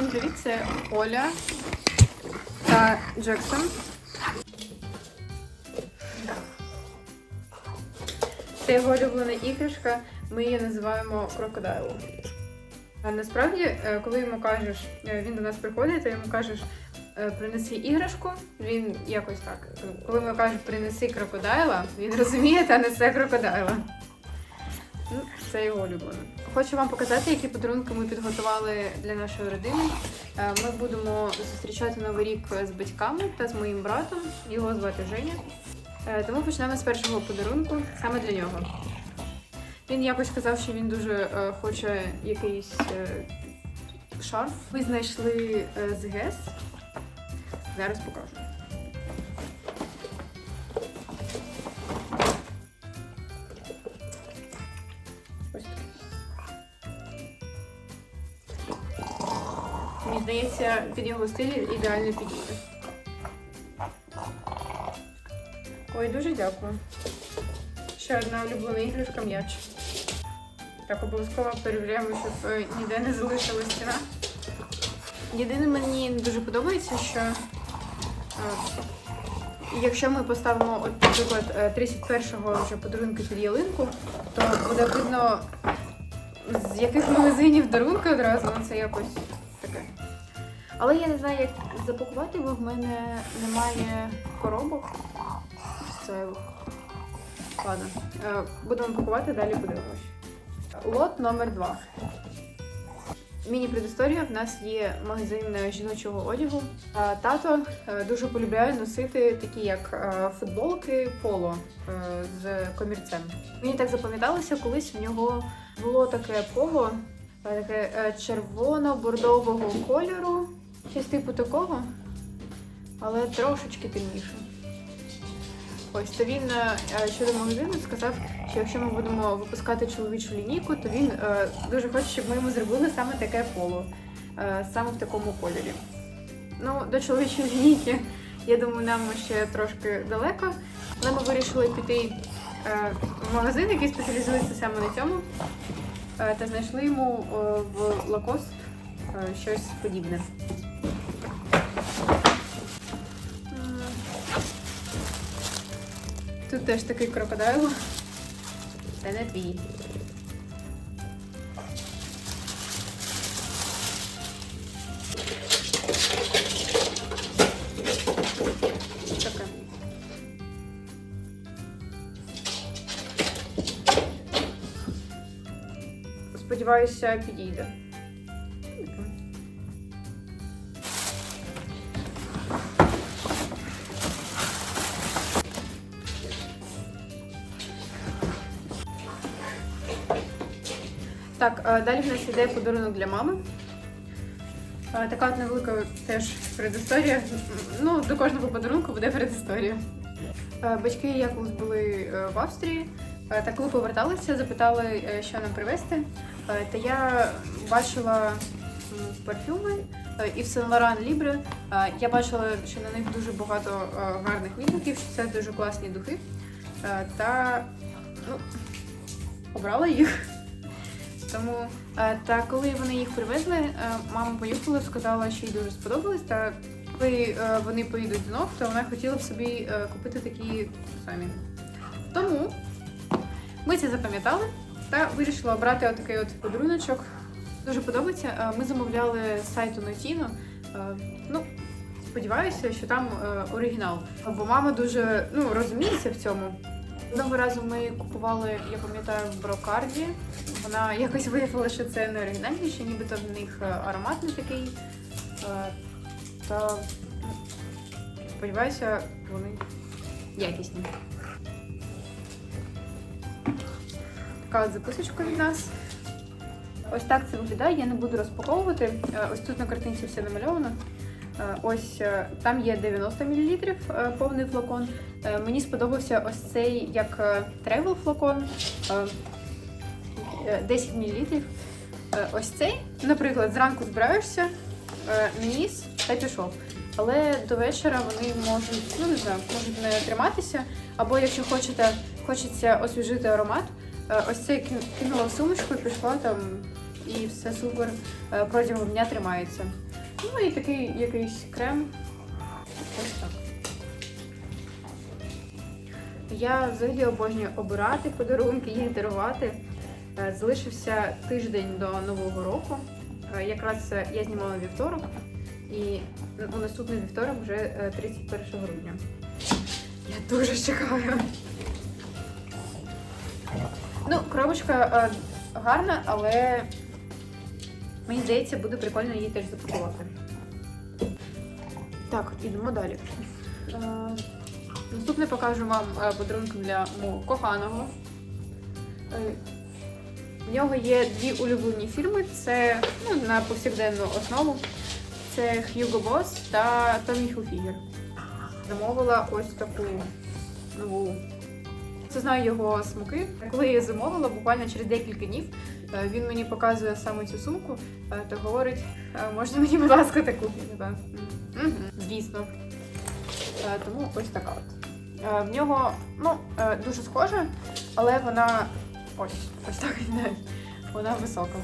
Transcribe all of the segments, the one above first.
Всім привіт, це Оля та Джексон. Це його улюблена іграшка, ми її називаємо крокодайлом. Насправді, е, коли йому кажеш, е, він до нас приходить, ти йому кажеш, е, принеси іграшку, він якось так. Коли ми кажемо принеси крокодайла, він розуміє та несе крокодайла. Ну, це його улюблене. Хочу вам показати, які подарунки ми підготували для нашої родини. Е, Ми будемо зустрічати новий рік з батьками та з моїм братом. Його звати Женя. Е, Тому почнемо з першого подарунку саме для нього. Він якось сказав, що він дуже е, хоче якийсь шарф. Ми знайшли з ГЕС. Зараз покажу. Здається, під його стиль ідеально підійде. Ой, дуже дякую. Ще одна улюблена іграшка м'яч. Так, обов'язково перевіряємо, щоб е, ніде не залишилась стіна. Єдине мені дуже подобається, що е, якщо ми поставимо, от, наприклад, е, 31-го вже подарунки під ялинку, то буде видно, з яких магазинів дарунки одразу, ну це якось. Але я не знаю, як запакувати, бо в мене немає коробок. Це ладно. Е, Будемо пакувати, далі подивимось. Лот номер 2 Міні-предісторія. В нас є магазин жіночого одягу. Тато е, дуже полюбляє носити такі, як е, футболки поло е, з комірцем. Мені так запам'яталося, колись в нього було таке поло, е, таке е, червоно-бордового кольору, щось типу такого, але трошечки темніше. Ось то він е, щодо магазину сказав, що якщо ми будемо випускати чоловічу лінійку, то він е, дуже хоче, щоб ми йому зробили саме таке поло, е, саме в такому кольорі. Ну, до чоловічої лінійки, я думаю, нам ще трошки далеко. Але ми вирішили піти в магазин, який спеціалізується саме на цьому, та знайшли йому в Лакост щось подібне. Тут теж такий крокодайл. Це не твій. Сподіваюся, підійде. Так, е, далі в нас іде подарунок для мами. Е, Така от невелика теж предісторія. Ну, до кожного подарунку буде предісторія. Е, Батьки якось були в Австрії, та коли поверталися, запитали, що нам привезти. Та я бачила парфюми і в Saint Laurent Libre. Е, Я бачила, що на них дуже багато гарних відгуків, що це дуже класні духи. Та ну, обрала їх. Тому е, та коли вони їх привезли, е, мама поїхала, сказала, що їй дуже сподобалось. Та коли е, вони поїдуть знов, то вона хотіла б собі купити такі самі. Тому ми це запам'ятали та вирішила обрати отакий от подаруночок. Дуже подобається. Ми замовляли з сайту Notino. Ну, сподіваюся, що там оригінал. Бо мама дуже ну, розуміється в цьому. Одного разу ми купували, я пам'ятаю, в брокарді. Вона якось виявила, що це не оригінальний, що нібито в них е, аромат не такий. Е, Та сподіваюся, вони якісні. Така от записочка від нас. Ось так це виглядає, я не буду розпаковувати. Е, Ось тут на картинці все намальовано. Ось там є 90 мл повний флакон. Е, Мені сподобався ось цей як е, тревел флакон. е, е, 10 мл. Ось цей, наприклад, зранку збираєшся, е, наніс та пішов. Але до вечора вони можуть, ну не знаю, можуть не триматися. Або якщо хочете, хочеться освіжити аромат, е, ось цей кин- кинула в сумочку і пішла там і все супер е, протягом дня тримається. Ну і такий якийсь крем. Ось так. Я взагалі обожнюю обирати подарунки, їх дарувати. Е, Залишився тиждень до Нового року. Е, Якраз е, я знімала вівторок, і у наступний вівторок вже е, 31 грудня. Я дуже чекаю. Ну, коробочка гарна, але мені здається, буде прикольно її теж запакувати. Так, ідемо далі. Наступне покажу вам е, подарунки для мого коханого. Е, В нього є дві улюблені фірми. Це ну, на повсякденну основу. Це Hugo Boss та Tommy Hilfiger. Замовила ось таку нову. Це знаю його смуки. Коли я її замовила, буквально через декілька днів е, він мені показує саме цю сумку та говорить, «Е, можна мені, будь ласка, таку? Я Звісно. Тому ось така от. Е, В нього ну, е, дуже схожа, але вона ось, ось так. Вона висока.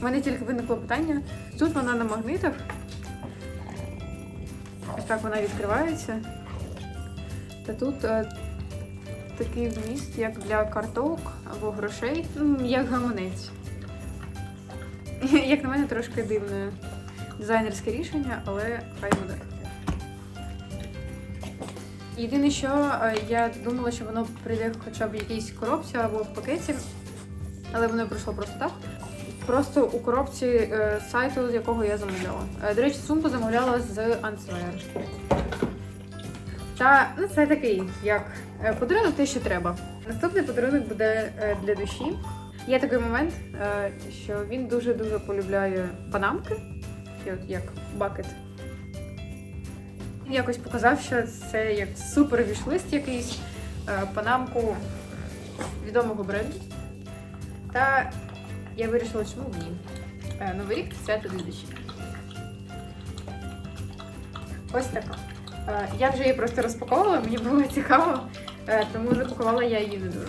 У мене тільки виникло питання. Тут вона на магнитах. Ось так вона відкривається. Та тут е, такий вміст, як для карток або грошей, як гаманець. Як на мене, трошки дивне дизайнерське рішення, але хай буде. Єдине, що е, я думала, що воно прийде хоча б в якійсь коробці або в пакеті, але воно прийшло просто так. Просто у коробці е, сайту, з якого я замовляла. Е, До речі, сумку замовляла з Answear. Та ну, це такий, як подарунок те, що треба. Наступний подарунок буде для душі. Є такий момент, що він дуже-дуже полюбляє панамки, от як бакет. Якось показав, що це як супер вішлист якийсь е, панамку відомого бренду. Та я вирішила, чому б ні. Е, Новий рік це для. Ось така. Е, Я вже її просто розпаковувала, мені було цікаво, тому запакувала я її не дуже.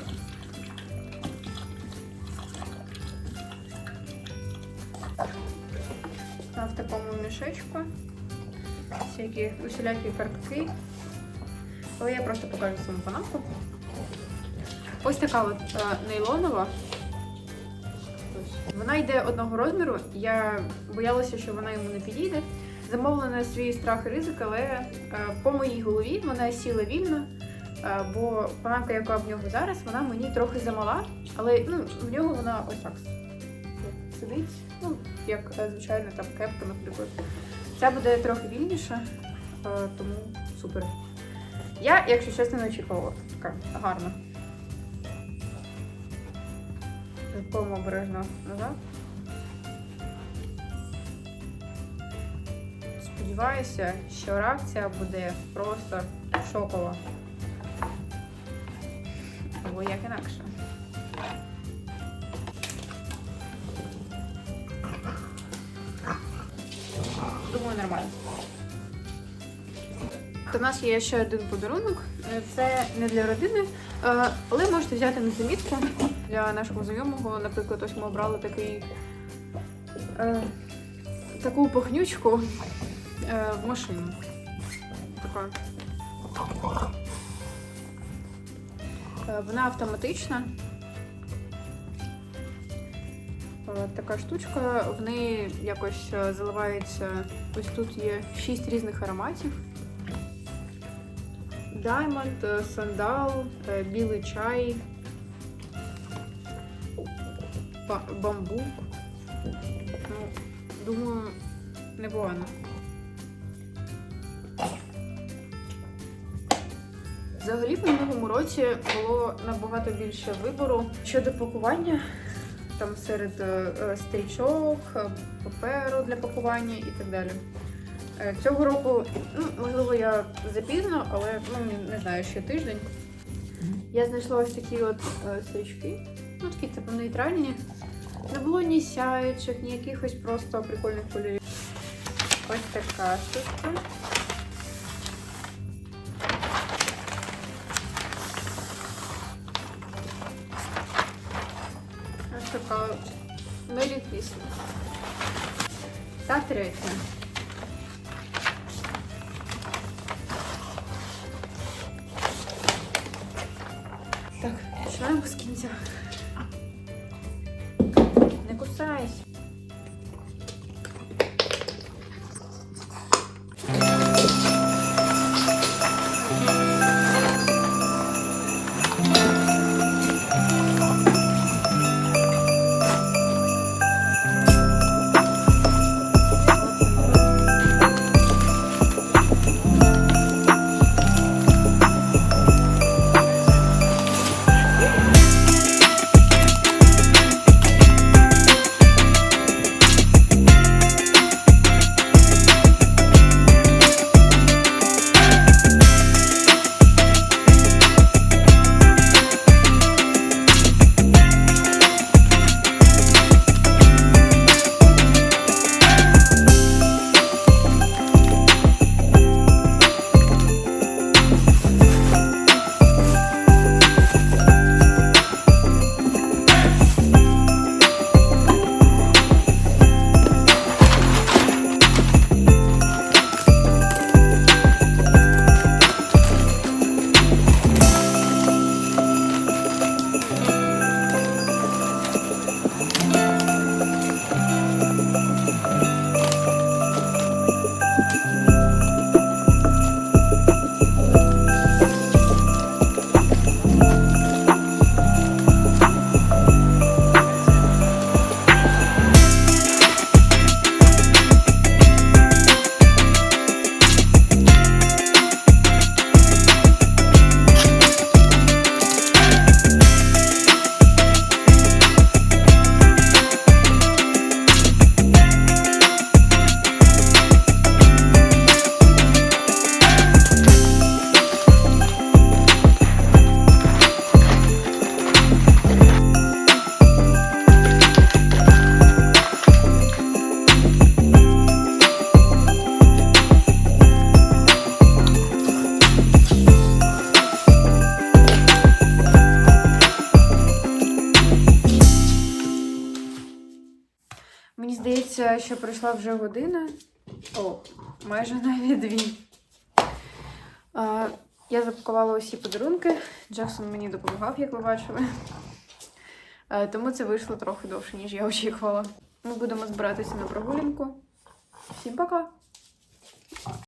В такому мішечку. Всякі усілякі картки. Але я просто покажу саму панамку. Ось така от е, нейлонова. Вона йде одного розміру. Я боялася, що вона йому не підійде. Замовила на свій страх і ризик, але е, по моїй голові вона сіла вільно. е, бо панамка, яка в нього зараз, вона мені трохи замала, але ну, в нього вона ось так сидить. Ну, як звичайно там кепка, наприклад. Ця буде трохи вільніша, е, тому супер. Я, якщо чесно, не очікувала. Така гарна. Запомнимо обережно назад. Сподіваюся, що реакція буде просто шокова. Або як інакше. Нормально. У нас є ще один подарунок. Е, Це не для родини, е, але можете взяти на замітку для нашого знайомого. Наприклад, ось ми обрали такий, е, таку похнючку е, в машину. Така. Е, Вона автоматична. Така штучка, в неї якось е, заливається. Ось тут є шість різних ароматів. Даймонд, е, сандал, е, білий чай, бамбук. Ну, думаю, непогано. Взагалі в минулому році було набагато більше вибору щодо пакування. Там серед е, е, стрічок, е, паперу для пакування і так далі. Цього року, ну, можливо, я запізно, але ну, не- знаю, ще тиждень. Я знайшла ось такі от стрічки. Ну, такі типу нейтральні. Не було ні сяючих, ні якихось просто прикольних кольорів. Ось така штучка. Та третя. Так, починаємо з кінця. Здається, що пройшла вже година. О, майже навіть дві. Я запакувала усі подарунки. Джексон мені допомагав, як ви бачили. Тому це вийшло трохи довше, ніж я очікувала. Ми будемо збиратися на прогулянку. Всім пока!